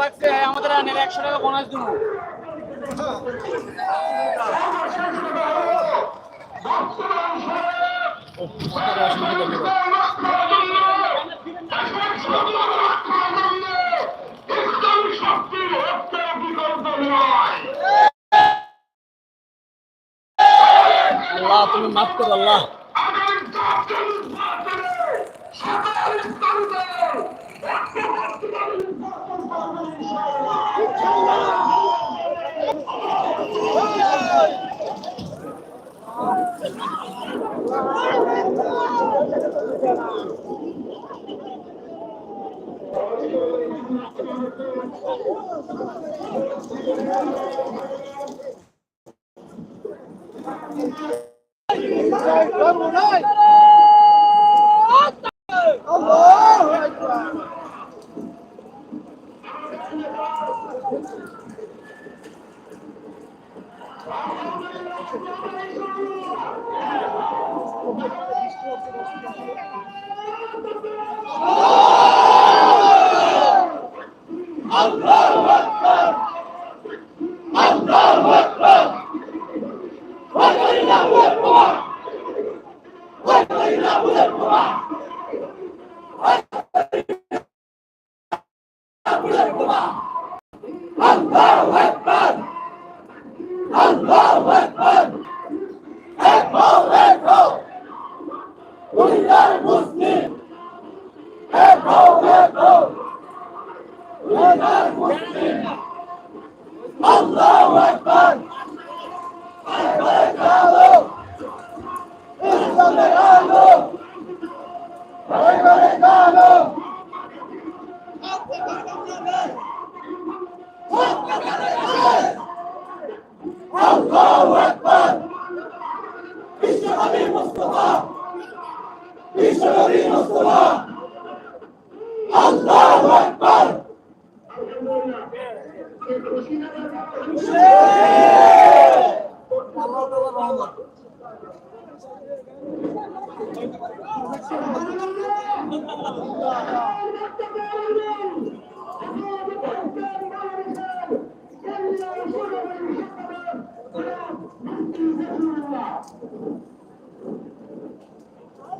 লাগছে আমাদের আনের একশো টাকা বোনাস দিব। আল্লাহ তুমি মাফ করো আল্লাহ। 走啊 Allah নবী মুস্তাফা বিশ্ব নবী মুস্তাফা আল্লাহু আকবার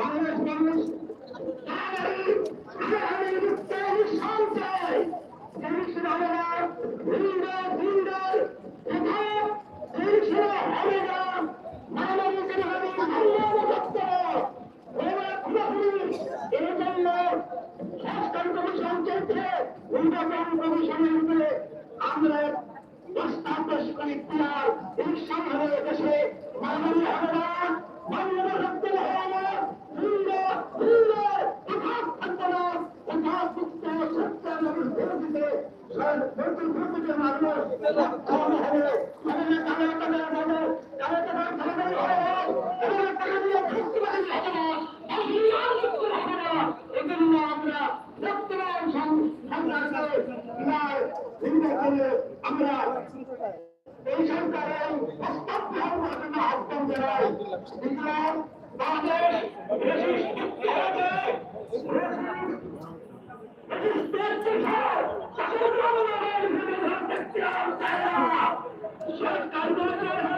আমরা দশটাদশকারী প্লেয়ার এই সংগ্রামে দেশে মাননীয় হবে মাননীয় রাখতে হবে না হিন্দু হিন্দু কোথাও থাকবে না কোথাও মুক্ত সত্য মানুষ বিরোধীতে নতুন প্রকৃতির মানুষ রক্ষণ হবে আমাদের কারও কারও হবে কারও কারও ধর্মের হবে আমাদের কারও নিয়ে ফেস্টিভ্যাল হবে না এজন্য আমরা বর্তমান সংগ্রামকে আমরা এই সরকারের হস্তাক্ষর জন্য আহ্বান জানাই ইসলাম বাংলাদেশ সরকার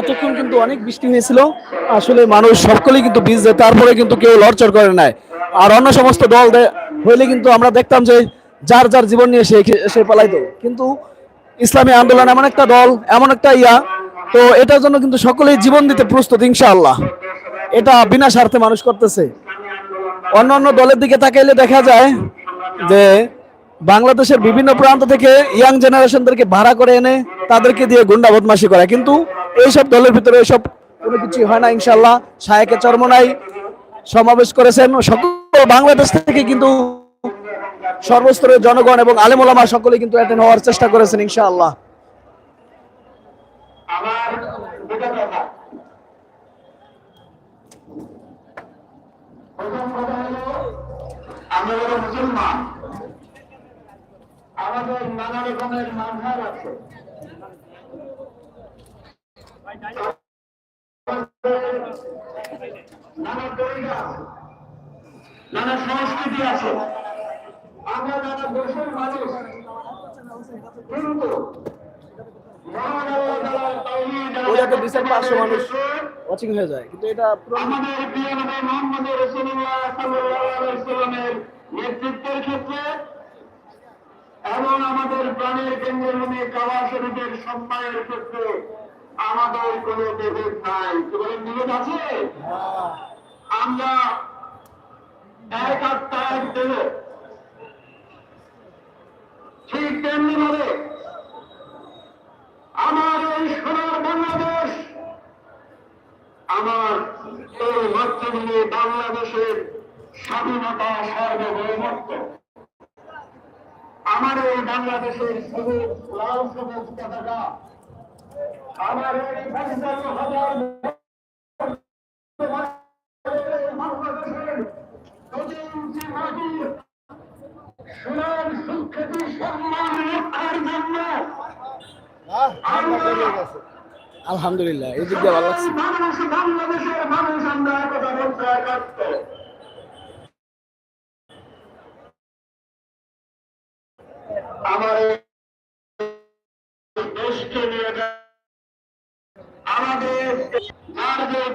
এতক্ষণ কিন্তু অনেক বৃষ্টি হয়েছিল। আসলে মানুষ সকলেই কিন্তু ভিজছে তারপরে কিন্তু কেউ লড়চড় করে নাই। আর অন্য সমস্ত দল হইলে কিন্তু আমরা দেখতাম যে যার যার জীবন নিয়ে সে সে পালাইতো। কিন্তু ইসলামী আন্দোলন এমন একটা দল, এমন একটা ইয়া, তো এটার জন্য কিন্তু সকলেই জীবন দিতে প্রস্তুত, ইনশাআল্লাহ। এটা বিনা স্বার্থে মানুষ করতেছে। অন্য অন্য দলের দিকে তাকাইলে দেখা যায় যে বাংলাদেশের বিভিন্ন প্রান্ত থেকে ইয়াং জেনারেশনদেরকে ভাড়া করে এনে তাদেরকে দিয়ে গুন্ডা বদমাশি করে। কিন্তু এইসব দলের ভিতরে এইসব কোনো কিছুই হয় না ইনশাল্লাহ শায়েকে চরমনাই সমাবেশ করেছেন। সকল বাংলাদেশ থেকে কিন্তু সর্বস্তরের জনগণ এবং আলেমোলামা সকলে কিন্তু অ্যাটেন্ড হওয়ার চেষ্টা করেছেন, ইনশাআল্লাহ। আমার মুসলমান আমাদের নানা রকমের মানহার আছে। নানা তরিকা নানা সংস্কৃতি আছে। আমরা নানা দেশের মানুষ। কিন্তু মহান আল্লাহ তাআলার তাওহীদ ওইটাতে বিচার পাঁচশো মানুষ ওয়াচিং হয়ে যায় কিন্তু এটা আমাদের প্রিয় নবী মোহাম্মদ রাসূলুল্লাহ সাল্লাল্লাহু আলাইহি ওয়াসাল্লামের নেতৃত্বের ক্ষেত্রে এবং আমাদের প্রাণের কেন্দ্রভূমি কাবা শরীফের সম্মানের ক্ষেত্রে আমাদের কোনো বিভেদ নাই। কি বলেন বিভেদ আছে? আমরা এক আত্মা এক দেহ ঠিক তেমনি ভাবে আমার এই সোনার বাংলাদেশ আমার এই মাতৃভূমি বাংলাদেশের স্বাধীনতা সার্বভৌমত্ব আমার এই বাংলাদেশের সবুজ লাল সবুজ পতাকা আমার এই পঞ্চান্ন হাজার সুখ্যাতি সম্মান রক্ষার জন্য আলহামদুলিল্লাহ এই দিক দিয়ে ভালো লাগছে। বাংলাদেশের মানুষ আমরা বলতে আমার আমাদের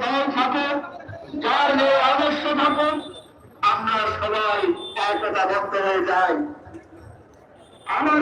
দল থাকুক, যার যে আদর্শ থাকুক, আমরা সবাই একতা ভক্ত হয়ে যাই। আমার